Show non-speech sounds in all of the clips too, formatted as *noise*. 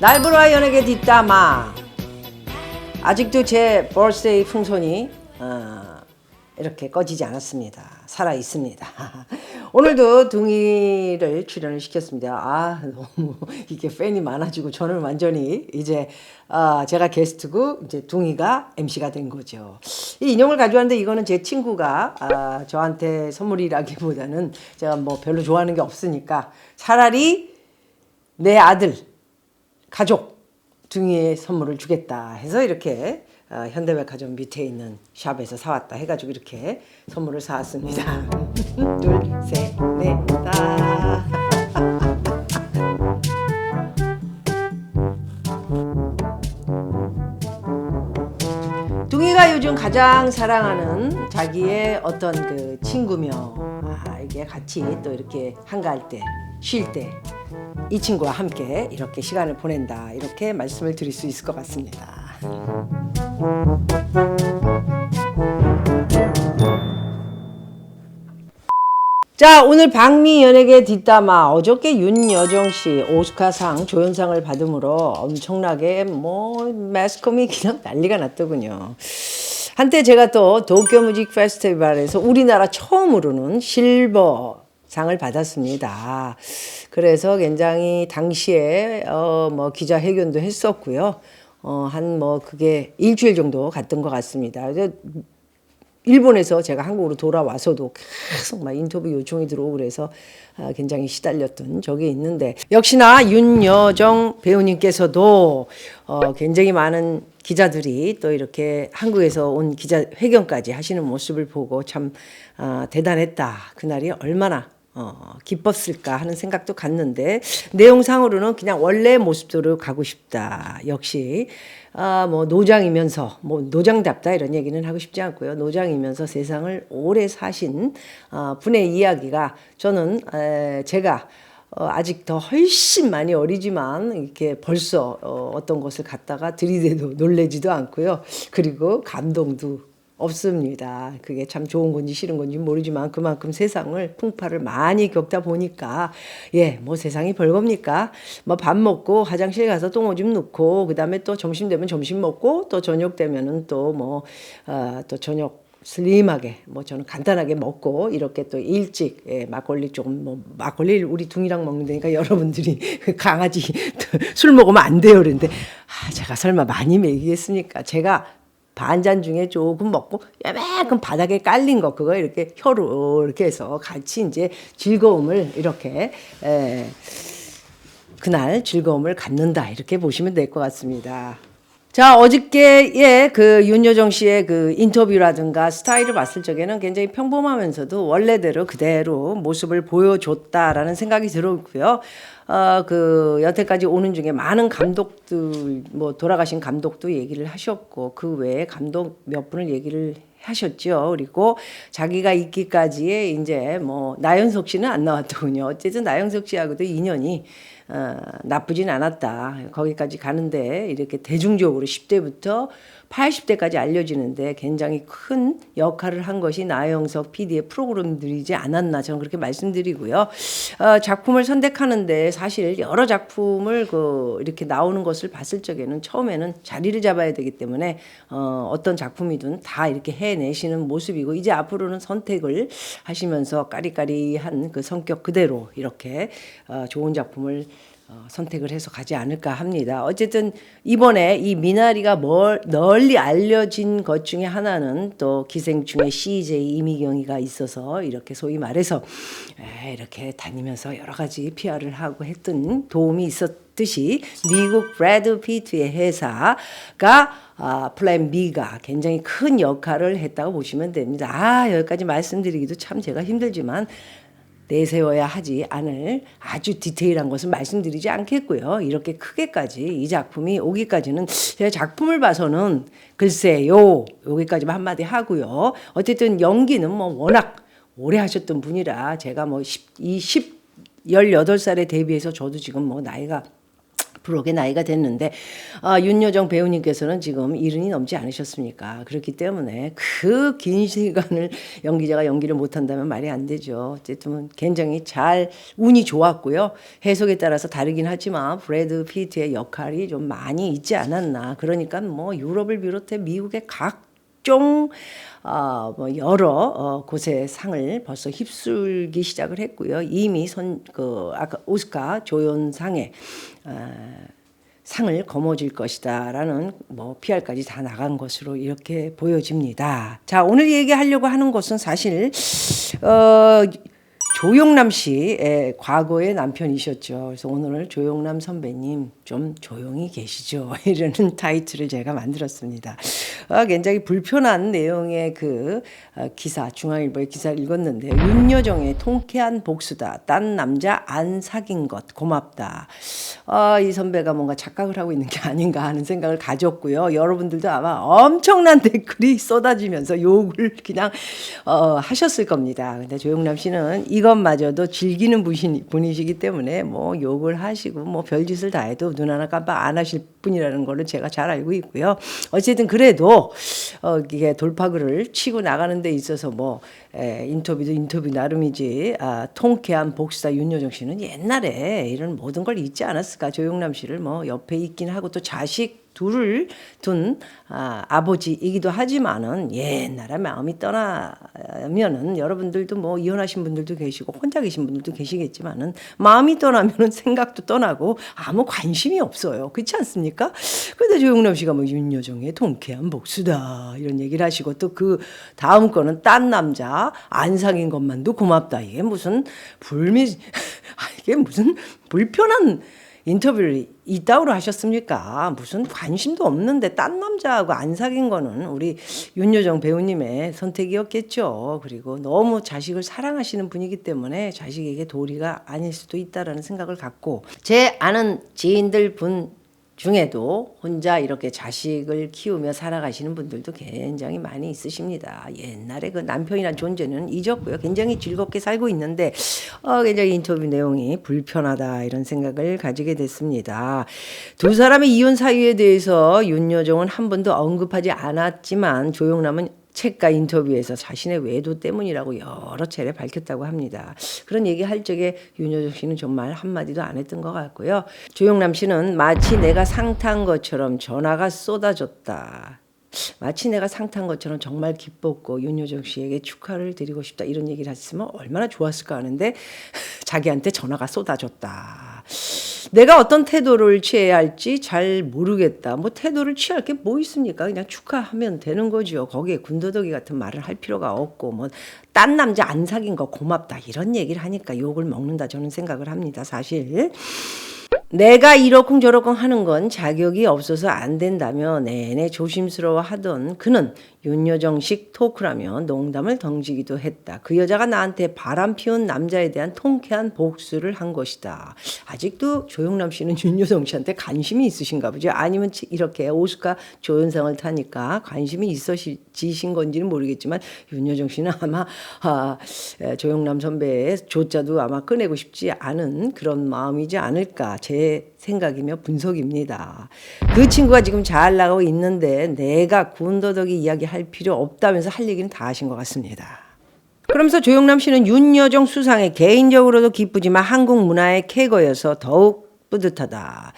날보라 연예계 뒷담화 아직도 제 벌스데이 풍선이 어, 이렇게 꺼지지 않았습니다. 살아 있습니다. *laughs* 오늘도 둥이를 출연을 시켰습니다. 아 너무 이게 팬이 많아지고 저는 완전히 이제 아, 제가 게스트고 이제 둥이가 MC가 된 거죠. 이 인형을 가져왔는데 이거는 제 친구가 아, 저한테 선물이라기보다는 제가 뭐 별로 좋아하는 게 없으니까 차라리 내 아들 가족 둥이의 선물을 주겠다 해서 이렇게 어, 현대백화점 밑에 있는 샵에서 사왔다 해가지고 이렇게 선물을 사왔습니다. *laughs* 둘, 셋, 넷, 다. *laughs* 둥이가 요즘 가장 사랑하는 자기의 어떤 그 친구며 아 이게 같이 또 이렇게 한가할 때 쉴 때 이 친구와 함께 이렇게 시간을 보낸다 이렇게 말씀을 드릴 수 있을 것 같습니다. 자 오늘 박미 연예계 뒷담화 어저께 윤여정 씨 오스카상 조연상을 받음으로 엄청나게 뭐 매스컴이 그냥 난리가 났더군요. 한때 제가 또 도쿄 뮤직 페스티벌에서 우리나라 처음으로는 실버 상을 받았습니다. 그래서 굉장히 당시에 어 뭐 기자회견도 했었고요. 어 한 뭐 그게 일주일 정도 갔던 것 같습니다. 일본에서 제가 한국으로 돌아와서도 계속 막 인터뷰 요청이 들어오고 그래서 아, 굉장히 시달렸던 적이 있는데 역시나 윤여정 배우님께서도 어, 굉장히 많은 기자들이 또 이렇게 한국에서 온 기자 회견까지 하시는 모습을 보고 참 아, 대단했다. 그날이 얼마나 어, 기뻤을까 하는 생각도 갔는데 내용상으로는 그냥 원래 모습대로 가고 싶다. 역시 아, 뭐 노장이면서 뭐 노장답다 이런 얘기는 하고 싶지 않고요. 노장이면서 세상을 오래 사신 아, 분의 이야기가 저는 에, 제가 어, 아직 더 훨씬 많이 어리지만 이렇게 벌써 어, 어떤 것을 갖다가 들이대도 놀래지도 않고요. 그리고 감동도 없습니다. 그게 참 좋은 건지 싫은 건지 모르지만 그만큼 세상을 풍파를 많이 겪다 보니까 예, 뭐 세상이 별겁니까? 뭐 밥 먹고 화장실 가서 똥 오줌 넣고 그다음에 또 점심 되면 점심 먹고 또 저녁 되면은 또 뭐또 어, 또 저녁 슬림하게 뭐 저는 간단하게 먹고 이렇게 또 일찍 예, 막걸리 조금 뭐 막걸리 우리 둥이랑 먹는다니까 여러분들이 *laughs* 강아지 *laughs* 술 먹으면 안 돼요 그런데 아, 제가 설마 많이 먹이겠습니까? 제가 반잔 중에 조금 먹고 야만큼 바닥에 깔린 거 그거 이렇게 혀로 이렇게 해서 같이 이제 즐거움을 이렇게 에, 그날 즐거움을 갖는다 이렇게 보시면 될 것 같습니다. 자 어저께의 그 윤여정 씨의 그 인터뷰라든가 스타일을 봤을 적에는 굉장히 평범하면서도 원래대로 그대로 모습을 보여줬다라는 생각이 들었고요. 어 그 여태까지 오는 중에 많은 감독들 뭐 돌아가신 감독도 얘기를 하셨고 그 외에 감독 몇 분을 얘기를 하셨죠. 그리고 자기가 있기까지의 이제 뭐 나연석 씨는 안 나왔더군요. 어쨌든 나연석 씨하고도 인연이 어, 나쁘진 않았다. 거기까지 가는데 이렇게 대중적으로 10대부터 80대까지 알려지는데 굉장히 큰 역할을 한 것이 나영석 PD의 프로그램들이지 않았나 저는 그렇게 말씀드리고요. 어, 작품을 선택하는데 사실 여러 작품을 그 이렇게 나오는 것을 봤을 적에는 처음에는 자리를 잡아야 되기 때문에 어, 어떤 작품이든 다 이렇게 해내시는 모습이고 이제 앞으로는 선택을 하시면서 까리까리한 그 성격 그대로 이렇게 어, 좋은 작품을 어, 선택을 해서 가지 않을까 합니다. 어쨌든 이번에 이 미나리가 멀, 널리 알려진 것 중에 하나는 또 기생충의 CJ 이미경이가 있어서 이렇게 소위 말해서 에, 이렇게 다니면서 여러 가지 PR을 하고 했던 도움이 있었듯이 미국 브래드 피트의 회사가 아, 플랜 B가 굉장히 큰 역할을 했다고 보시면 됩니다. 아, 여기까지 말씀드리기도 참 제가 힘들지만 내세워야 하지 않을 아주 디테일한 것은 말씀드리지 않겠고요. 이렇게 크게까지 이 작품이 오기까지는 제가 작품을 봐서는 글쎄요 여기까지만 한마디 하고요. 어쨌든 연기는 뭐 워낙 오래 하셨던 분이라 제가 뭐 10, 이 10, 18살에 데뷔해서 저도 지금 뭐 나이가 부록의 나이가 됐는데 아, 윤여정 배우님께서는 지금 이른이 넘지 않으셨습니까? 그렇기 때문에 그 긴 시간을 *laughs* 연기자가 연기를 못한다면 말이 안 되죠. 어쨌든 굉장히 잘 운이 좋았고요. 해석에 따라서 다르긴 하지만 브래드 피트의 역할이 좀 많이 있지 않았나. 그러니까 뭐 유럽을 비롯해 미국의 각 종 어, 뭐 여러 어, 곳의 상을 벌써 휩쓸기 시작을 했고요. 이미 선 그 아까 오스카 조연상에 어, 상을 거머쥘 것이다라는 뭐 PR까지 다 나간 것으로 이렇게 보여집니다. 자 오늘 얘기하려고 하는 것은 사실 어, 조용남 씨의 과거의 남편이셨죠. 그래서 오늘은 조용남 선배님 좀 조용히 계시죠. *laughs* 이러는 타이틀을 제가 만들었습니다. 어, 굉장히 불편한 내용의 그 어, 기사, 중앙일보의 기사를 읽었는데요. 윤여정의 통쾌한 복수다. 딴 남자 안 사귄 것 고맙다. 아, 이 선배가 뭔가 착각을 하고 있는 게 아닌가 하는 생각을 가졌고요. 여러분들도 아마 엄청난 댓글이 쏟아지면서 욕을 그냥 어, 하셨을 겁니다. 근데 조용남 씨는 이 것마저도 즐기는 분이, 분이시기 때문에 뭐 욕을 하시고 뭐 별짓을 다 해도 눈 하나 깜빡 안 하실 분이라는 거를 제가 잘 알고 있고요. 어쨌든 그래도 어, 이게 돌파구를 치고 나가는 데 있어서 뭐 에, 인터뷰도 인터뷰 나름이지 아, 통쾌한 복수다 윤여정 씨는 옛날에 이런 모든 걸 잊지 않았을까 조용남 씨를 뭐 옆에 있긴 하고 또 자식 둘을 둔 아, 아버지이기도 하지만은 옛날에 마음이 떠나면은 여러분들도 뭐 이혼하신 분들도 계시고 혼자 계신 분들도 계시겠지만은 마음이 떠나면은 생각도 떠나고 아무 관심이 없어요. 그렇지 않습니까? 근데 조용남 씨가 뭐 윤여정의 통쾌한 복수다 이런 얘기를 하시고 또 그 다음 거는 딴 남자 안 사귄 것만도 고맙다. 이게 무슨 불미 *laughs* 아, 이게 무슨 불편한 인터뷰를 이따구로 하셨습니까? 무슨 관심도 없는데 딴 남자하고 안 사귄 거는 우리 윤여정 배우님의 선택이었겠죠. 그리고 너무 자식을 사랑하시는 분이기 때문에 자식에게 도리가 아닐 수도 있다라는 생각을 갖고 제 아는 지인들 분 중에도 혼자 이렇게 자식을 키우며 살아가시는 분들도 굉장히 많이 있으십니다. 옛날에 그 남편이란 존재는 잊었고요. 굉장히 즐겁게 살고 있는데 어, 굉장히 인터뷰 내용이 불편하다 이런 생각을 가지게 됐습니다. 두 사람의 이혼 사유에 대해서 윤여정은 한 번도 언급하지 않았지만 조용남은 책과 인터뷰에서 자신의 외도 때문이라고 여러 차례 밝혔다고 합니다. 그런 얘기 할 적에 윤여정 씨는 정말 한마디도 안 했던 것 같고요. 조용남 씨는 마치 내가 상탄 것처럼 전화가 쏟아졌다. 마치 내가 상탄 것처럼 정말 기뻤고 윤여정 씨에게 축하를 드리고 싶다 이런 얘기를 했으면 얼마나 좋았을까 하는데 자기한테 전화가 쏟아졌다. 내가 어떤 태도를 취해야 할지 잘 모르겠다. 뭐 태도를 취할 게 뭐 있습니까? 그냥 축하하면 되는 거죠. 거기에 군더더기 같은 말을 할 필요가 없고 뭐 딴 남자 안 사귄 거 고맙다 이런 얘기를 하니까 욕을 먹는다 저는 생각을 합니다. 사실. 내가 이러쿵 저러쿵 하는 건 자격이 없어서 안 된다며 내내 조심스러워 하던 그는 윤여정식 토크라며 농담을 던지기도 했다. 그 여자가 나한테 바람 피운 남자에 대한 통쾌한 복수를 한 것이다. 아직도 조용남 씨는 *laughs* 윤여정 씨한테 관심이 있으신가 보죠. 아니면 이렇게 오스카 조연상을 타니까 관심이 있으신 건지는 모르겠지만 윤여정 씨는 아마 아, 에, 조용남 선배의 조자도 아마 꺼내고 싶지 않은 그런 마음이지 않을까 제 생각이며 분석입니다. 그 친구가 지금 잘 나가고 있는데 내가 군더더기 이야기 할 필요 없다면서 할 얘기는 다 하신 것 같습니다. 그러면서 조영남 씨는 윤여정 수상에 개인적으로도 기쁘지만 한국 문화의 캐거여서 더욱 뿌듯하다.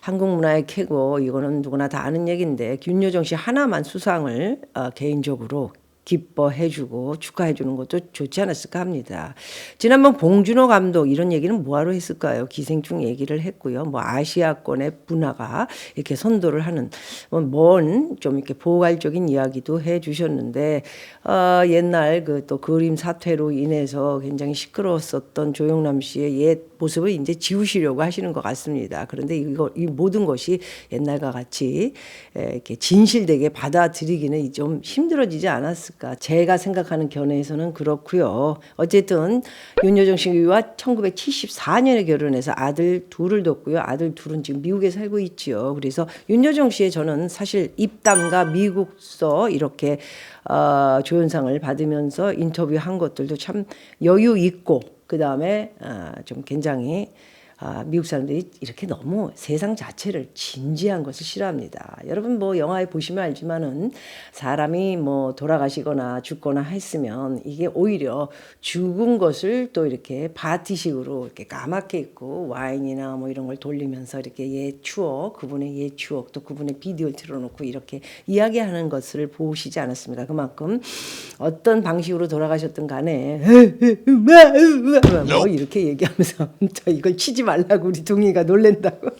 한국 문화의 캐고 이거는 누구나 다 아는 얘기인데 윤여정 씨 하나만 수상을 어, 개인적으로 기뻐해주고 축하해주는 것도 좋지 않았을까 합니다. 지난번 봉준호 감독 이런 얘기는 뭐하러 했을까요? 기생충 얘기를 했고요. 뭐 아시아권의 문화가 이렇게 선도를 하는 뭐 먼좀 이렇게 포괄적인 이야기도 해주셨는데 어, 옛날 그 또 그림 사태로 인해서 굉장히 시끄러웠었던 조영남 씨의 옛 모습을 이제 지우시려고 하시는 것 같습니다. 그런데 이거 이 모든 것이 옛날과 같이 에, 이렇게 진실되게 받아들이기는 좀 힘들어지지 않았을까. 제가 생각하는 견해에서는 그렇고요. 어쨌든 윤여정 씨와 1974년에 결혼해서 아들 둘을 뒀고요. 아들 둘은 지금 미국에 살고 있지요. 그래서 윤여정 씨의 저는 사실 입담과 미국서 이렇게 어, 조연상을 받으면서 인터뷰한 것들도 참 여유 있고 그 다음에 어, 좀 굉장히 아, 미국 사람들이 이렇게 너무 세상 자체를 진지한 것을 싫어합니다. 여러분 뭐 영화에 보시면 알지만은 사람이 뭐 돌아가시거나 죽거나 했으면 이게 오히려 죽은 것을 또 이렇게 파티식으로 이렇게 까맣게 있고 와인이나 뭐 이런 걸 돌리면서 이렇게 옛 추억, 그분의 옛 추억 또 그분의 비디오를 틀어놓고 이렇게 이야기하는 것을 보시지 않았습니까? 그만큼 어떤 방식으로 돌아가셨든 간에 *laughs* 뭐 이렇게 얘기하면서 *laughs* 저 이걸 치지 말라고 우리 둥이가 놀랜다고.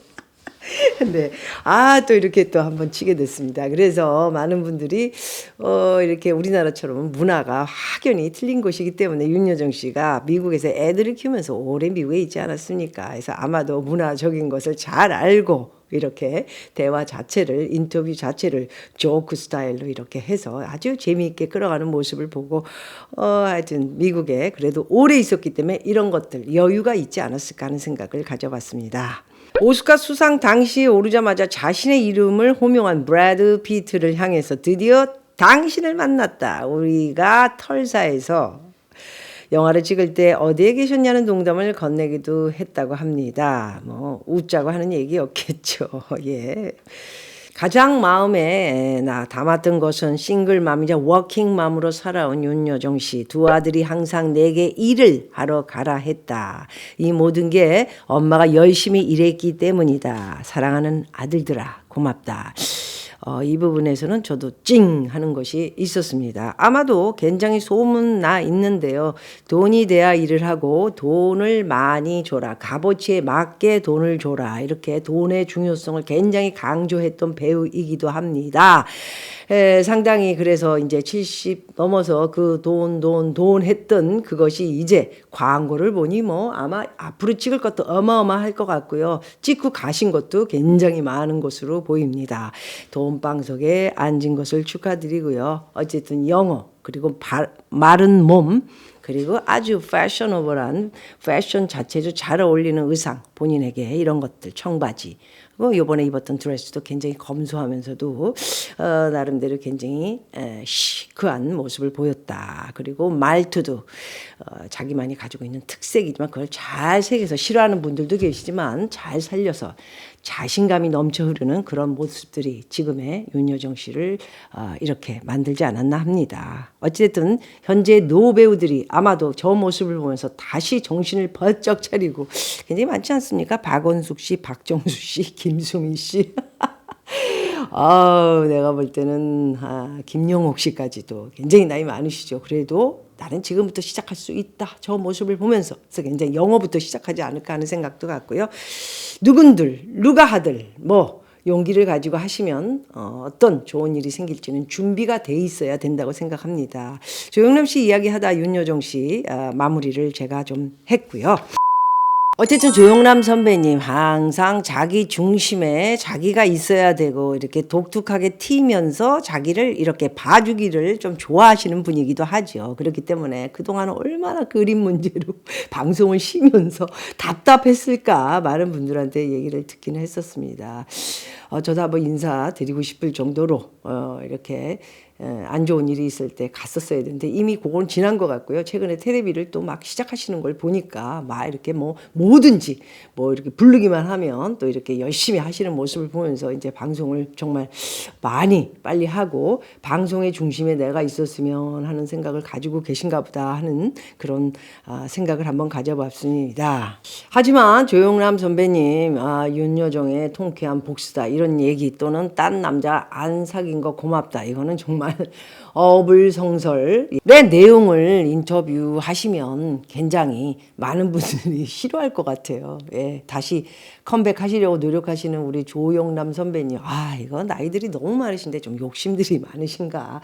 *laughs* 근데 아또 이렇게 또 한번 치게 됐습니다. 그래서 많은 분들이 어 이렇게 우리나라처럼 문화가 확연히 틀린 곳이기 때문에 윤여정 씨가 미국에서 애들을 키우면서 오래 미국에 있지 않았습니까? 그래서 아마도 문화적인 것을 잘 알고 이렇게 대화 자체를 인터뷰 자체를 조크 스타일로 이렇게 해서 아주 재미있게 끌어가는 모습을 보고 어 하여튼 미국에 그래도 오래 있었기 때문에 이런 것들 여유가 있지 않았을까 하는 생각을 가져봤습니다. 오스카 수상 당시에 오르자마자 자신의 이름을 호명한 브래드 피트를 향해서 드디어 당신을 만났다. 우리가 털사에서 영화를 찍을 때 어디에 계셨냐는 농담을 건네기도 했다고 합니다. 뭐 웃자고 하는 얘기였겠죠. *laughs* 예. 가장 마음에 나 담았던 것은 싱글맘이자 워킹맘으로 살아온 윤여정 씨. 두 아들이 항상 내게 일을 하러 가라 했다. 이 모든 게 엄마가 열심히 일했기 때문이다. 사랑하는 아들들아, 고맙다. 어, 이 부분에서는 저도 찡 하는 것이 있었습니다. 아마도 굉장히 소문 나 있는데요. 돈이 돼야 일을 하고 돈을 많이 줘라. 값어치에 맞게 돈을 줘라. 이렇게 돈의 중요성을 굉장히 강조했던 배우이기도 합니다. 에, 상당히 그래서 이제 70 넘어서 그 돈, 돈, 돈 했던 그것이 이제 광고를 보니 뭐 아마 앞으로 찍을 것도 어마어마할 것 같고요. 찍고 가신 것도 굉장히 많은 것으로 보입니다. 돈방석에 앉은 것을 축하드리고요. 어쨌든 영어, 그리고 바, 마른 몸, 그리고 아주 패셔너블한 패션 자체도 잘 어울리는 의상 본인에게 이런 것들 청바지 뭐 요번에 입었던 드레스도 굉장히 검소하면서도 어, 나름대로 굉장히 에, 시크한 모습을 보였다. 그리고 말투도 어, 자기만이 가지고 있는 특색이지만 그걸 잘 새겨서 싫어하는 분들도 계시지만 잘 살려서 자신감이 넘쳐 흐르는 그런 모습들이 지금의 윤여정 씨를 어, 이렇게 만들지 않았나 합니다. 어쨌든 현재 노 배우들이 아마도 저 모습을 보면서 다시 정신을 번쩍 차리고 굉장히 많지 않습니까? 박원숙 씨, 박정수 씨, *laughs* 김수미 씨. 아우 내가 볼 때는 아, 김용옥 씨까지도 굉장히 나이 많으시죠. 그래도 나는 지금부터 시작할 수 있다. 저 모습을 보면서 그래서 굉장히 영어부터 시작하지 않을까 하는 생각도 같고요. 누군들 누가 하들 뭐 용기를 가지고 하시면 어, 어떤 좋은 일이 생길지는 준비가 돼 있어야 된다고 생각합니다. 조영남 씨 이야기하다 윤여정 씨 아, 마무리를 제가 좀 했고요. 어쨌든 조용남 선배님 항상 자기 중심에 자기가 있어야 되고 이렇게 독특하게 튀면서 자기를 이렇게 봐주기를 좀 좋아하시는 분이기도 하죠. 그렇기 때문에 그동안 얼마나 그림 문제로 *laughs* 방송을 쉬면서 답답했을까 많은 분들한테 얘기를 듣기는 했었습니다. 어, 저도 한번 인사드리고 싶을 정도로 어, 이렇게 에, 안 좋은 일이 있을 때 갔었어야 되는데 이미 그건 지난 것 같고요. 최근에 테레비를 또 막 시작하시는 걸 보니까 막 이렇게 뭐 뭐든지 뭐 이렇게 부르기만 하면 또 이렇게 열심히 하시는 모습을 보면서 이제 방송을 정말 많이 빨리 하고 방송의 중심에 내가 있었으면 하는 생각을 가지고 계신가 보다 하는 그런 아, 생각을 한번 가져봤습니다. 하지만 조용남 선배님, 아, 윤여정의 통쾌한 복수다 이런 얘기 또는 딴 남자 안 사귄 거 고맙다 이거는 정말 *laughs* one. 어불성설 내 내용을 인터뷰하시면 굉장히 많은 분들이 *laughs* 싫어할 것 같아요. 예, 다시 컴백하시려고 노력하시는 우리 조용남 선배님, 아 이거 나이들이 너무 많으신데 좀 욕심들이 많으신가?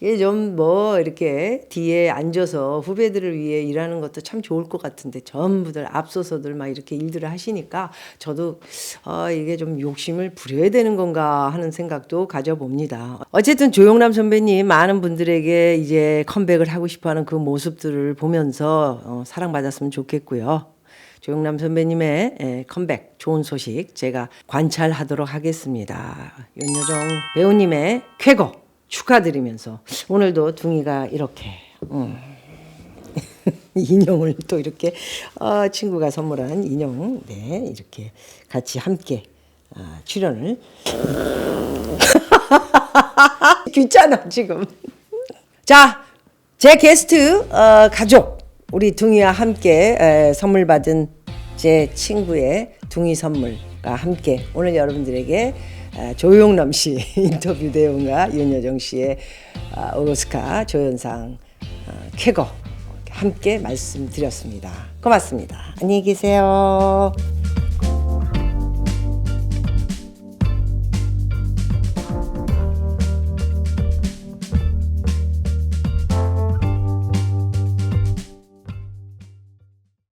이게 좀뭐 이렇게 뒤에 앉아서 후배들을 위해 일하는 것도 참 좋을 것 같은데 전부들 앞서서들 막 이렇게 일들을 하시니까 저도 아 이게 좀 욕심을 부려야 되는 건가 하는 생각도 가져봅니다. 어쨌든 조용남 선배님 많은 분들에게 이제 컴백을 하고 싶어하는 그 모습들을 보면서 어, 사랑받았으면 좋겠고요. 조영남 선배님의 예, 컴백 좋은 소식 제가 관찰하도록 하겠습니다. 윤여정 배우님의 쾌거 축하드리면서 오늘도 둥이가 이렇게 음. *laughs* 인형을 또 이렇게 어, 친구가 선물한 인형 네 이렇게 같이 함께 아, 출연을 *laughs* 귀찮아 지금 자 제 게스트 어, 가족 우리 둥이와 함께 에, 선물 받은 제 친구의 둥이 선물과 함께 오늘 여러분들에게 에, 조용남 씨 *laughs* 인터뷰 내용과 윤여정 씨의 아, 오스카 조연상 어, 쾌거 함께 말씀드렸습니다. 고맙습니다. 안녕히 계세요.